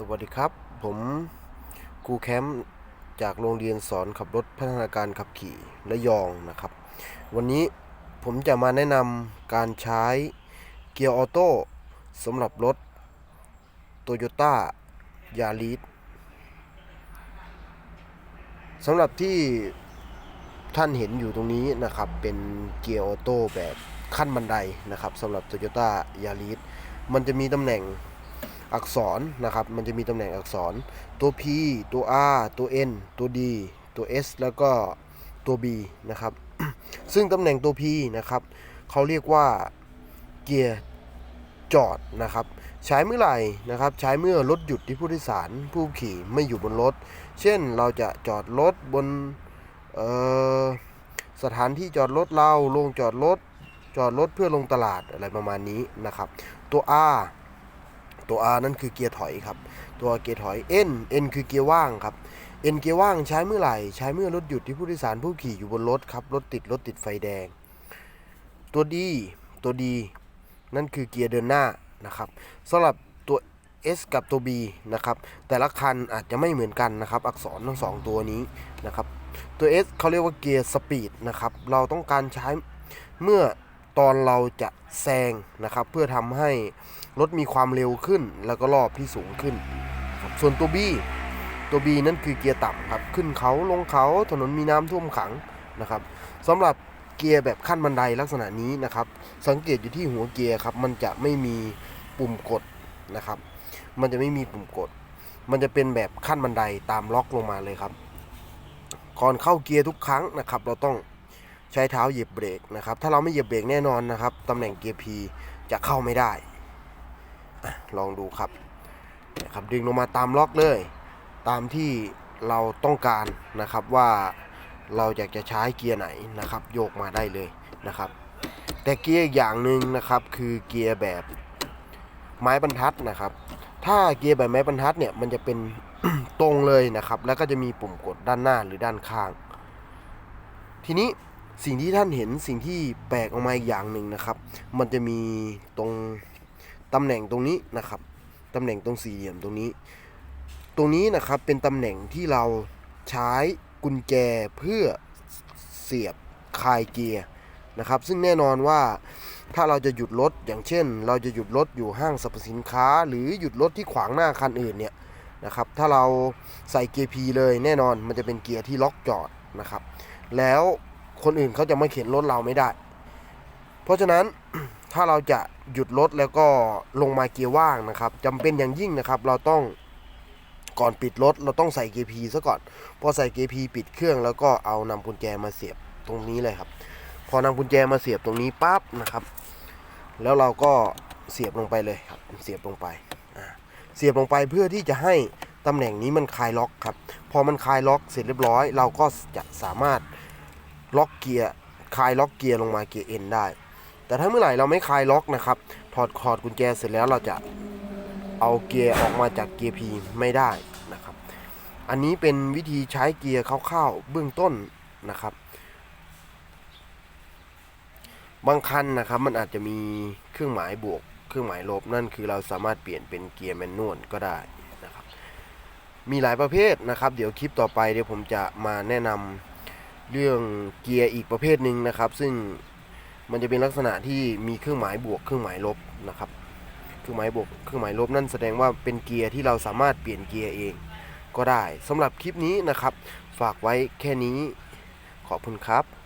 สวัสดีครับ ผมครูแคมป์จากโรงเรียนสอนขับรถพัฒนาการขับขี่และยองนะครับ วันนี้ผมจะมาแนะนำการใช้เกียร์ออโต้สำหรับรถ Toyota Yaris สำหรับที่ท่านเห็นอยู่ตรงนี้นะครับ เป็นเกียร์ออโต้แบบขั้นบันไดนะครับสำหรับ Toyota Yaris มันจะมีตำแหน่ง อักษรนะครับ มันจะมีตำแหน่งอักษร ตัว P ตัว R ตัว N ตัว D ตัว S แล้วก็ตัว B นะครับ ซึ่งตำแหน่งตัว P นะครับเขาเรียกว่าเกียร์จอดนะครับ ใช้เมื่อไหร่นะครับ ใช้เมื่อรถหยุดที่ผู้โดยสารผู้ขี่ไม่อยู่บนรถ เช่นเราจะจอดรถบนสถานที่จอดรถเราลงจอดรถจอดรถเพื่อลงตลาดอะไรประมาณนี้นะครับ ตัว R ตัว R นั่นคือเกียร์ถอยครับ ตัวเกียร์ถอย N N คือเกียร์ว่างครับ N เกียร์ว่างใช้เมื่อไหร่ ใช้เมื่อรถหยุดที่ผู้โดยสารผู้ขี่อยู่บนรถครับ รถติดรถติดไฟแดง ตัว D ตัว D นั่นคือเกียร์เดินหน้านะครับสำหรับตัว S กับตัว B นะครับ แต่ละคันอาจจะไม่เหมือนกันนะครับ อักษรทั้งสองตัวนี้นะครับ ตัว S เขาเรียกว่าเกียร์สปีดนะครับ เราต้องการใช้เมื่อ ตอนเราจะแซงนะครับ เพื่อทำให้รถมีความเร็วขึ้น แล้วก็รอบที่สูงขึ้น ส่วนตัว B ตัว B นั่นคือเกียร์ต่ำครับ ขึ้นเขาลงเขาถนนมีน้ำท่วมขังนะครับสำหรับเกียร์แบบขั้นบันไดลักษณะนี้นะครับ สังเกตอยู่ที่หัวเกียร์ครับ มันจะไม่มีปุ่มกดนะครับ มันจะไม่มีปุ่มกด มันจะเป็นแบบขั้นบันไดตามล็อกลงมาเลยครับ ก่อนเข้าเกียร์ทุกครั้งนะครับ เราต้อง ใช้เท้าเหยียบเบรกนะครับ ถ้าเราไม่เหยียบเบรกแน่นอนนะครับตำแหน่งเกียร์ P จะเข้าไม่ได้อลองดูครับนะครับดึงลงมาตามล็อกเลย ตามที่เราต้องการนะครับว่าเราอยากจะใช้เกียร์ไหนนะครับ โยกมาได้เลยนะครับ แต่เกียร์อย่างหนึ่งนะครับคือเกียร์แบบไม้บรรทัดนะครับ ถ้าเกียร์แบบไม้บรรทัดเนี่ยมันจะเป็นตรงเลยนะครับ แล้วก็จะมีปุ่มกดด้านหน้าหรือด้านข้าง ทีนี้ สิ่งที่ท่านเห็นสิ่งที่แปลกออกมาอีกอย่างหนึ่งนะครับ มันจะมีตรงตำแหน่งตรงนี้นะครับตำแหน่งตรงสี่เหลี่ยมตรงนี้ ตรงนี้นะครับเป็นตำแหน่งที่เราใช้กุญแจเพื่อเสียบคายเกียร์นะครับ ซึ่งแน่นอนว่าถ้าเราจะหยุดรถอย่างเช่น เราจะหยุดรถอยู่ห้างสรรพสินค้า หรือหยุดรถที่ขวางหน้าคันอื่นเนี่ยนะครับ ถ้าเราใส่เกียร์ P เลยแน่นอนมันจะเป็นเกียร์ที่ล็อกจอดนะครับ แล้ว คนอื่นเขาจะมาเข็นรถเราไม่ได้ เพราะฉะนั้นถ้าเราจะหยุดรถแล้วก็ลงมาเกียร์ว่างนะครับจำเป็นอย่างยิ่งนะครับ เราต้องก่อนปิดรถเราต้องใส่เกียร์ P ซะก่อน พอใส่เกียร์ P ปิดเครื่องแล้วก็เอานำกุญแจมาเสียบตรงนี้เลยครับ พอนำกุญแจมาเสียบตรงนี้ปั๊บนะครับ แล้วเราก็เสียบลงไปเลยครับ เสียบลงไป เสียบลงไปเพื่อที่จะให้ตำแหน่งนี้มันคลายล็อกครับ พอมันคลายล็อกเสร็จเรียบร้อย เราก็จะสามารถ ล็อกเกียร์คลายล็อกเกียร์ลงมาเกียร์ N ได้ แต่ถ้าเมื่อไหร่เราไม่คลายล็อกนะครับ ถอดคอร์ดกุญแจเสร็จแล้วเราจะเอาเกียร์ออกมาจากเกียร์ P ไม่ได้นะครับ อันนี้เป็นวิธีใช้เกียร์คร่าวๆเบื้องต้นนะครับ บางคันนะครับมันอาจจะมีเครื่องหมายบวก เครื่องหมายลบนั่นคือเราสามารถเปลี่ยนเป็นเกียร์แมนนวลก็ได้นะครับ มีหลายประเภทนะครับ เดี๋ยวคลิปต่อไปเดี๋ยวผมจะมาแนะนำ เรื่องเกียร์อีกประเภทหนึ่งนะครับ ซึ่งมันจะเป็นลักษณะที่มีเครื่องหมายบวกเครื่องหมายลบนะครับ เครื่องหมายบวกเครื่องหมายลบนั่นแสดงว่าเป็นเกียร์ที่เราสามารถเปลี่ยนเกียร์เองก็ได้สำหรับคลิปนี้นะครับ ฝากไว้แค่นี้ขอบคุณครับ